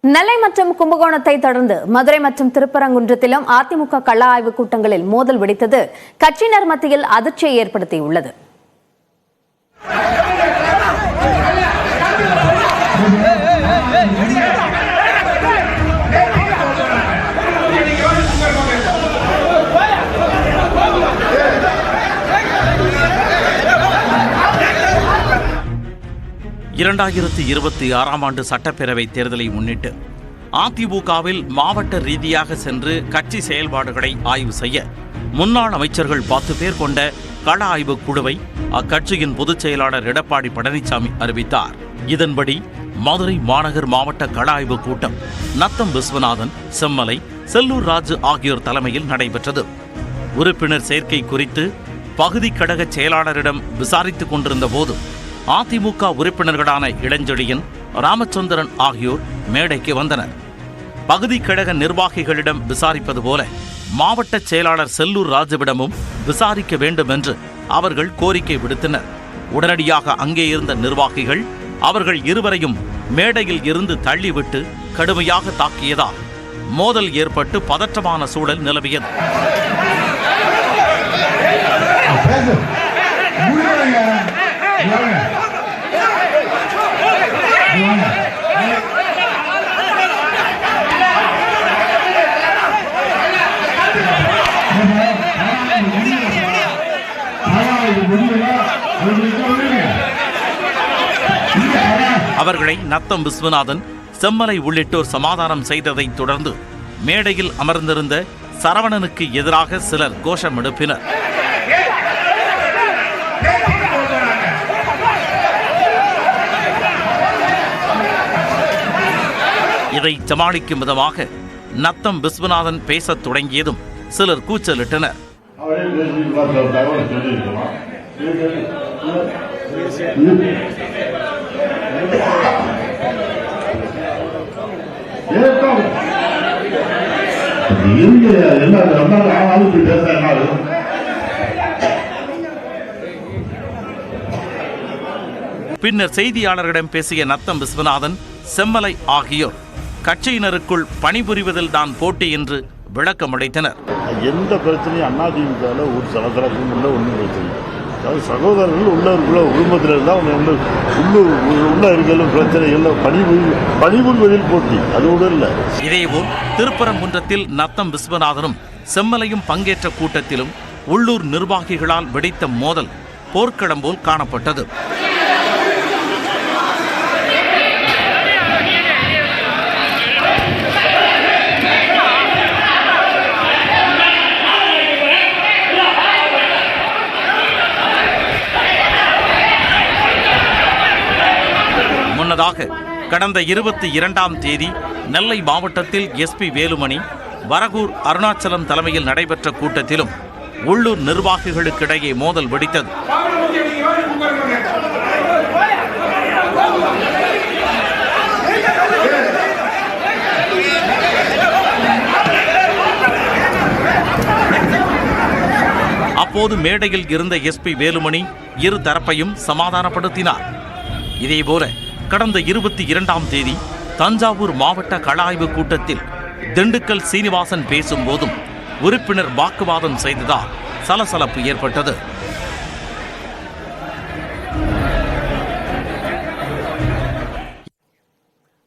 நெல்லை மற்றும் கும்பகோணத்தை தொடர்ந்து மதுரை மற்றும் திருப்பரங்குன்றத்திலும் அதிமுக கள்ள ஆய்வுக் கூட்டங்களில் மோதல் வெடித்தது. கட்சியினர் மத்தியில் அதிர்ச்சியை ஏற்படுத்தியுள்ளது. இரண்டாயிரத்தி இருபத்தி ஆறாம் ஆண்டு சட்டப்பேரவை தேர்தலை முன்னிட்டு அதிமுகவில் மாவட்ட ரீதியாக சென்று கட்சி செயல்பாடுகளை ஆய்வு செய்ய முன்னாள் அமைச்சர்கள் பத்து பேர் கொண்ட கள ஆய்வு குழுவை அக்கட்சியின் பொதுச் செயலாளர் எடப்பாடி பழனிசாமி அறிவித்தார். இதன்படி மதுரை மாநகர் மாவட்ட கள ஆய்வு கூட்டம் நத்தம் விஸ்வநாதன் செம்மலை செல்லூர் ராஜு ஆகியோர் தலைமையில் நடைபெற்றது. உறுப்பினர் சேர்க்கை குறித்து பகுதி கழக செயலாளரிடம் விசாரித்துக் கொண்டிருந்த போது அதிமுக உறுப்பினர்களான இளஞ்செழியன் ராமச்சந்திரன் ஆகியோர் மேடைக்கு வந்தனர். பகுதி கழக நிர்வாகிகளிடம் விசாரிப்பது போல மாவட்ட செயலாளர் செல்லூர் ராஜுவிடமும் விசாரிக்க வேண்டும் என்று அவர்கள் கோரிக்கை விடுத்தனர். உடனடியாக அங்கே இருந்த நிர்வாகிகள் அவர்கள் இருவரையும் மேடையில் இருந்து தள்ளிவிட்டு கடுமையாக தாக்கியதால் மோதல் ஏற்பட்டு பதற்றமான சூழல் நிலவியது. அவர்களை நத்தம் விஸ்வநாதன் செம்மலை உள்ளிட்டோர் சமாதானம் செய்ததைத் தொடர்ந்து மேடையில் அமர்ந்திருந்த சரவணனுக்கு எதிராக சிலர் கோஷம் எழுப்பினர் இதை சமாளிக்கும் விதமாக நத்தம் விஸ்வநாதன் பேசத் தொடங்கியதும் சிலர் கூச்சலிட்டனர். பின்னர் செய்தியாளர்களிடம் பேசிய நத்தம் விஸ்வநாதன் செம்மலை ஆகியோர் கட்சியினருக்குள் பணிபுரிவதில் தான் போட்டி என்று விளக்கமளித்தனர். எந்த பிரச்சனையும் அதிமுகவில் ஒரு சலசலப்பும் இல்லை ஒன்றும் பிரச்சனை. அதாவது சகோதரர்கள் உள்ளவருக்குள்ள குடும்பத்தில் இருந்தால் அவங்க உள்ள உள்ளூர் உள்ள இருக்கிற பிரச்சனை இல்லை. பணிபுரி பணிபுரிவதில் போட்டி அது கூட இல்லை. இதேபோல் திருப்பரங்குன்றத்தில் நத்தம் விஸ்வநாதனும் செம்மலையும் பங்கேற்ற கூட்டத்திலும் உள்ளூர் நிர்வாகிகளால் வெடித்த மோதல் போர்க்களம் போல் காணப்பட்டது. முன்னதாக கடந்த இருபத்தி இரண்டாம் தேதி நெல்லை மாவட்டத்தில் எஸ்பி வேலுமணி வரகூர் அருணாச்சலம் தலைமையில் நடைபெற்ற கூட்டத்திலும் உள்ளூர் நிர்வாகிகளுக்கிடையே மோதல் வெடித்தது. அப்போது மேடையில் இருந்த எஸ்பி வேலுமணி இரு தரப்பையும் சமாதானப்படுத்தினார். இதேபோல கடந்த இருபத்தி இரண்டாம் தேதி தஞ்சாவூர் மாவட்ட கள ஆய்வு கூட்டத்தில் திண்டுக்கல் சீனிவாசன் பேசும்போதும் உறுப்பினர் வாக்குவாதம் செய்ததால் சலசலப்பு ஏற்பட்டது.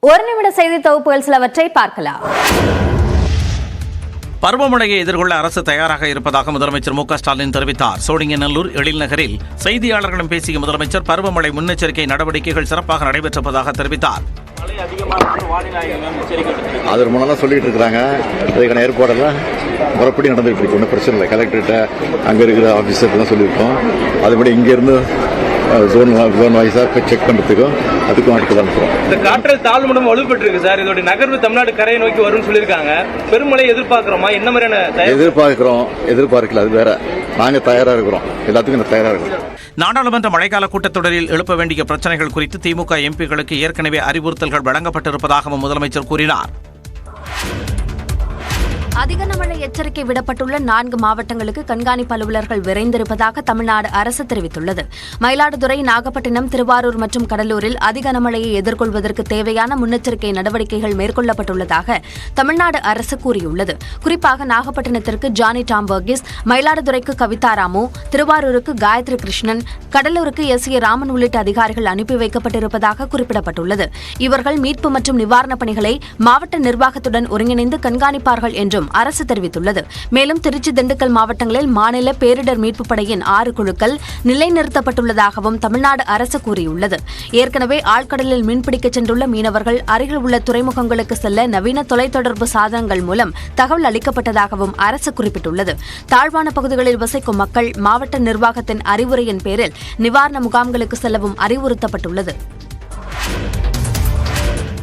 ஒரு நிமிட செய்தி தொகுப்புகள் சிலவற்றை பார்க்கலாம். பருவமழையை எதிர்கொள்ள அரசு தயாராக இருப்பதாக முதலமைச்சர் மு ஸ்டாலின் தெரிவித்தார். சோழிங்கநல்லூர் எழில்நகரில் செய்தியாளர்களிடம் பேசிய முதலமைச்சர் பருவமழை முன்னெச்சரிக்கை நடவடிக்கைகள் சிறப்பாக நடைபெற்றிருப்பதாக தெரிவித்தார். அதற்கு ரொம்ப சொல்லிட்டு இருக்கிறாங்க. அதுக்கான ஏற்பாடெல்லாம் முறைப்படி நடந்துகிட்டு இருக்கு. ஒன்றும் பிரச்சனை இல்லை. கலெக்டர்கிட்ட அங்கே இருக்கிற ஆஃபீஸர்லாம் சொல்லியிருக்கோம். அதுபடி இங்கேருந்து ஜோன் ஜோன் வைஸாக செக் பண்ணுறதுக்கும் அதுக்கும் ஆட்கள் அனுப்புகிறோம் இந்த காற்றல் தாழ்வு மண்டலம் வலுப்பெற்றிருக்கு சார். இதோட நகர்வு தமிழ்நாடு கரையை நோக்கி வரும்னு சொல்லியிருக்காங்க. பெருமழை எதிர்பார்க்கிறோமா? என்ன மாதிரியான எதிர்பார்க்கிறோம். எதிர்பார்க்கல அது வேற. நாங்கள் தயாராக இருக்கிறோம். எல்லாத்துக்கும் நான் தயாராக இருக்கிறோம். நாடாளுமன்ற மழைக்கால கூட்டத்தொடரில் எழுப்ப வேண்டிய பிரச்சனைகள் குறித்து திமுக எம்பிக்களுக்கு ஏற்கனவே அறிவுறுத்தல்கள் வழங்கப்பட்டிருப்பதாகவும் முதலமைச்சர் கூறினார். அதிக மழை எச்சரிக்கை விடப்பட்டுள்ள நான்கு மாவட்டங்களுக்கு கண்காணிப்பு அலுவலர்கள் விரைந்திருப்பதாக தமிழ்நாடு அரசு தெரிவித்துள்ளது. மயிலாடுதுறை நாகப்பட்டினம் திருவாரூர் மற்றும் கடலூரில் அதிக கனமழையை எதிர்கொள்வதற்கு தேவையான முன்னெச்சரிக்கை நடவடிக்கைகள் மேற்கொள்ளப்பட்டுள்ளதாக தமிழ்நாடு அரசு கூறியுள்ளது. குறிப்பாக நாகப்பட்டினத்திற்கு ஜானி டாம்வர்கிஸ் மயிலாடுதுறைக்கு கவிதா ராமு திருவாரூருக்கு காயத்ரி கிருஷ்ணன் கடலூருக்கு எஸ் ஏ ராமன் உள்ளிட்ட அதிகாரிகள் அனுப்பி வைக்கப்பட்டிருப்பதாக குறிப்பிடப்பட்டுள்ளது. இவர்கள் மீட்பு மற்றும் நிவாரணப் பணிகளை மாவட்ட நிர்வாகத்துடன் ஒருங்கிணைந்து கண்காணிப்பார்கள் என்றும் அரசு தெரிவித்துள்ளது. மேலும் திருச்சி திண்டுக்கல் மாவட்டங்களில் மாநில பேரிடர் மீட்புப் படையின் ஆறு குழுக்கள் நிலைநிறுத்தப்பட்டுள்ளதாகவும் தமிழ்நாடு அரசு கூறியுள்ளது. ஏற்கனவே ஆழ்கடலில் மீன்பிடிக்கச் சென்றுள்ள மீனவர்கள் அருகில் உள்ள துறைமுகங்களுக்கு செல்ல நவீன தொலைத்தொடர்பு சாதனங்கள் மூலம் தகவல் அளிக்கப்பட்டதாகவும் அரசு குறிப்பிட்டுள்ளது. தாழ்வான பகுதிகளில் வசிக்கும் மக்கள் மாவட்ட நிர்வாகத்தின் அறிவுரையின் பேரில் நிவாரண முகாம்களுக்கு செல்லவும் அறிவுறுத்தப்பட்டுள்ளது.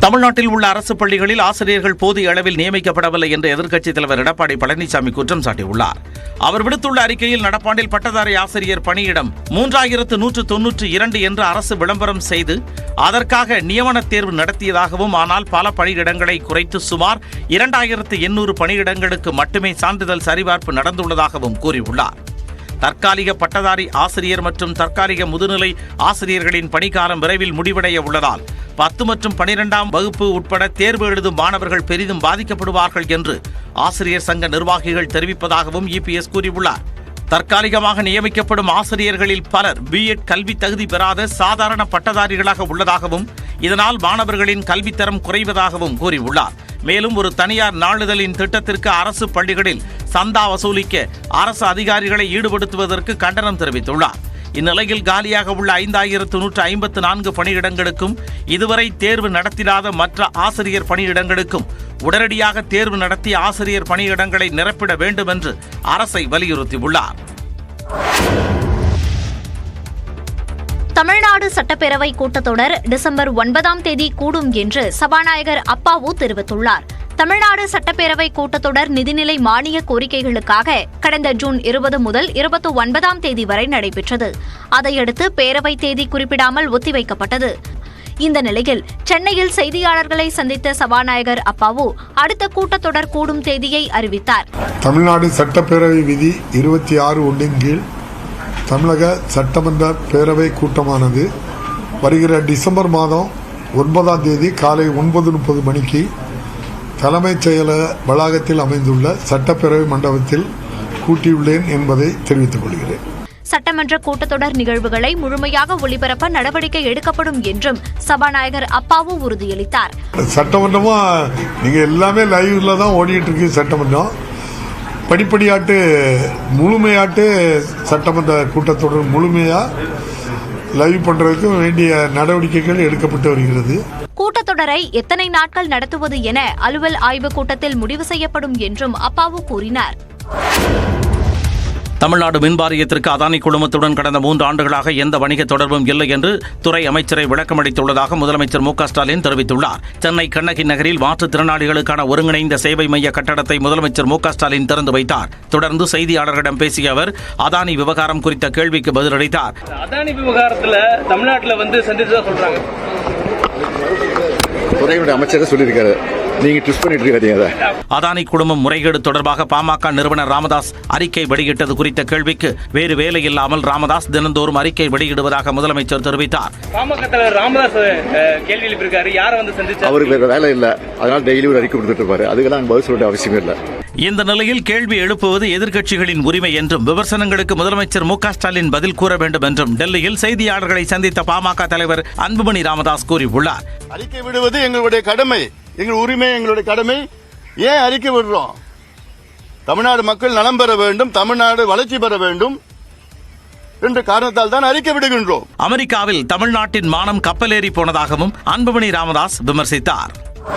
தமிழ்நாட்டில் உள்ள அரசு பள்ளிகளில் ஆசிரியர்கள் போதிய அளவில் நியமிக்கப்படவில்லை என்று எதிர்க்கட்சித் தலைவர் எடப்பாடி பழனிசாமி குற்றம் சாட்டியுள்ளார். அவர் விடுத்துள்ள அறிக்கையில் நடப்பாண்டில் பட்டதாரி ஆசிரியர் பணியிடம் மூன்றாயிரத்து நூற்று தொன்னூற்று இரண்டு என்று அரசு விளம்பரம் செய்து அதற்காக நியமனத் தேர்வு நடத்தியதாகவும் ஆனால் பல பணியிடங்களை குறைத்து சுமார் இரண்டாயிரத்து எண்ணூறு பணியிடங்களுக்கு மட்டுமே சான்றிதழ் சரிபார்ப்பு நடந்துள்ளதாகவும் கூறியுள்ளார். தற்காலிக பட்டதாரி ஆசிரியர் மற்றும் தற்காலிக முதுநிலை ஆசிரியர்களின் பணிக்காலம் விரைவில் முடிவடைய உள்ளதால் பத்து மற்றும் பனிரெண்டாம் வகுப்பு உட்பட தேர்வு எழுதும் மாணவர்கள் பெரிதும் பாதிக்கப்படுவார்கள் என்று ஆசிரியர் சங்க நிர்வாகிகள் தெரிவிப்பதாகவும் இபிஎஸ் கூறியுள்ளார். தற்காலிகமாக நியமிக்கப்படும் ஆசிரியர்களில் பலர் பிஎட் கல்வி தகுதி பெறாத சாதாரண பட்டதாரிகளாக உள்ளதாகவும் இதனால் மாணவர்களின் கல்வித்தரம் குறைவதாகவும் கூறியுள்ளார். மேலும் ஒரு தனியார் நாளிதழின் திட்டத்திற்கு அரசு பள்ளிகளில் சந்தா வசூலிக்க அரசு அதிகாரிகளை ஈடுபடுத்துவதற்கு கண்டனம் தெரிவித்துள்ளார். இந்நிலையில் காலியாக உள்ள ஐந்தாயிரத்து நூற்று ஐம்பத்து நான்கு பணியிடங்களுக்கும் இதுவரை தேர்வு நடத்திடாத மற்ற ஆசிரியர் பணியிடங்களுக்கும் உடனடியாக தேர்வு நடத்தி ஆசிரியர் பணியிடங்களை நிரப்பிட வேண்டும் என்று அரசை வலியுறுத்தியுள்ளார். தமிழ்நாடு சட்டப்பேரவை கூட்டத்தொடர் டிசம்பர் ஒன்பதாம் தேதி கூடும் என்று சபாநாயகர் அப்பாவு தெரிவித்துள்ளார். தமிழ்நாடு சட்டப்பேரவை கூட்டத்தொடர் நிதிநிலை மானிய கோரிக்கைகளுக்காக கடந்த ஜூன் இருபது முதல் இருபத்தி ஒன்பதாம் தேதி வரை நடைபெற்றது. அதையடுத்து பேரவை தேதி குறிப்பிடாமல் ஒத்திவைக்கப்பட்டது. இந்த நிலையில் சென்னையில் செய்தியாளர்களை சந்தித்த சபாநாயகர் அப்பாவு அடுத்த கூட்டத்தொடர் கூடும் தேதியை அறிவித்தார். தமிழ்நாடு சட்டப்பேரவை விதி இருபத்தி ஆறு ஒன்றின் கீழ் தமிழக சட்டமன்ற பேரவை கூட்டமானது வருகிற டிசம்பர் மாதம் ஒன்பதாம் தேதி காலை ஒன்பது முப்பது மணிக்கு தலைமைச் செயலக வளாகத்தில் அமைந்துள்ள சட்டப்பேரவை மண்டபத்தில் கூட்டியுள்ளேன் என்பதை தெரிவித்துக் கொள்கிறேன். சட்டமன்ற கூட்டத்தொடர் நிகழ்வுகளை முழுமையாக ஒளிபரப்ப நடவடிக்கை எடுக்கப்படும் என்றும் சபாநாயகர் அப்பாவு உறுதியளித்தார். சட்டமன்றமா? நீங்க எல்லாமே லைவ்ல தான் ஓடிட்டு இருக்கு சட்டமன்றம். படிப்படியாட்டு முழுமையாட்டு சட்டமன்ற கூட்டத்தொடர் முழுமையா லைவ் பண்றதுக்கு வேண்டிய நடவடிக்கைகள் எடுக்கப்பட்டு வருகிறது. கூட்டத்தொடரை எத்தனை நாட்கள் நடத்துவது என அலுவல் ஆய்வுக் கூட்டத்தில் முடிவு செய்யப்படும் என்றும் அப்பாவு கூறினார். தமிழ்நாடு மின் வாரியத்திற்கு அதானி குழுமத்துடன் கடந்த மூன்று ஆண்டுகளாக எந்த வணிக தொடர்பும் இல்லை என்று துறை அமைச்சரை விளக்கமளித்துள்ளதாக முதலமைச்சர் மு க ஸ்டாலின் தெரிவித்துள்ளார். சென்னை கண்ணகி நகரில் மாற்றுத்திறனாளிகளுக்கான ஒருங்கிணைந்த சேவை மைய கட்டடத்தை முதலமைச்சர் மு க ஸ்டாலின் திறந்து வைத்தார். தொடர்ந்து செய்தியாளர்களிடம் பேசிய அவர் அதானி விவகாரம் குறித்த கேள்விக்கு பதிலளித்தார். அதானி விவகாரத்துல தமிழ்நாட்டுல வந்து சந்திச்சதா சொல்றாங்க. துறையினுடைய அமைச்சர் சொல்லியிருக்காரு. நீங்க ட்விஸ்ட் பண்ணிட்டு இருக்காதீங்க அதை. அதானி குழுமம் முறைகேடு தொடர்பாக பாமக நிறுவனர் ராமதாஸ் அறிக்கை வெளியிட்டது குறித்த கேள்விக்கு வேறு வேலை இல்லாமல் ராமதாஸ் தினந்தோறும் அறிக்கை வெளியிடுவதாக முதலமைச்சர் தெரிவித்தார். பாமக தலைவர் ராமதாஸ் கேள்வி எழுப்பியிருக்காரு. யாரை வந்து சந்திச்சாரு? அவருக்கு வேற வேலை இல்லை. அதனால டெய்லி ஒரு அறிக்கை கொடுத்துட்டு இருப்பாரு. அதுக்கெல்லாம் பதில் சொல்ல அவசியம் இல்லை. இந்த நிலையில் கேள்வி எழுப்புவது எதிர்க்கட்சிகளின் உரிமை என்றும் விமர்சனங்களுக்கு முதலமைச்சர் மு க ஸ்டாலின் பதில் கூற வேண்டும் என்றும் டெல்லியில் செய்தியாளர்களை சந்தித்த பாமக தலைவர் அன்புமணி ராமதாஸ் கூறியுள்ளார். அறிக்கை விடுவது எங்களுடைய கடமை. எங்கள் உரிமை எங்களுடைய கடமை ஏன் அறிக்கை விடுறோம்? தமிழ்நாடு மக்கள் நலம் பெற வேண்டும் தமிழ்நாடு வளர்ச்சி பெற வேண்டும் என்ற காரணத்தால் தான் அறிக்கை விடுகின்றோம். அமெரிக்காவில் தமிழ்நாட்டின் மானம் கப்பலேறி போனதாகவும் அன்புமணி ராமதாஸ் விமர்சித்தார்.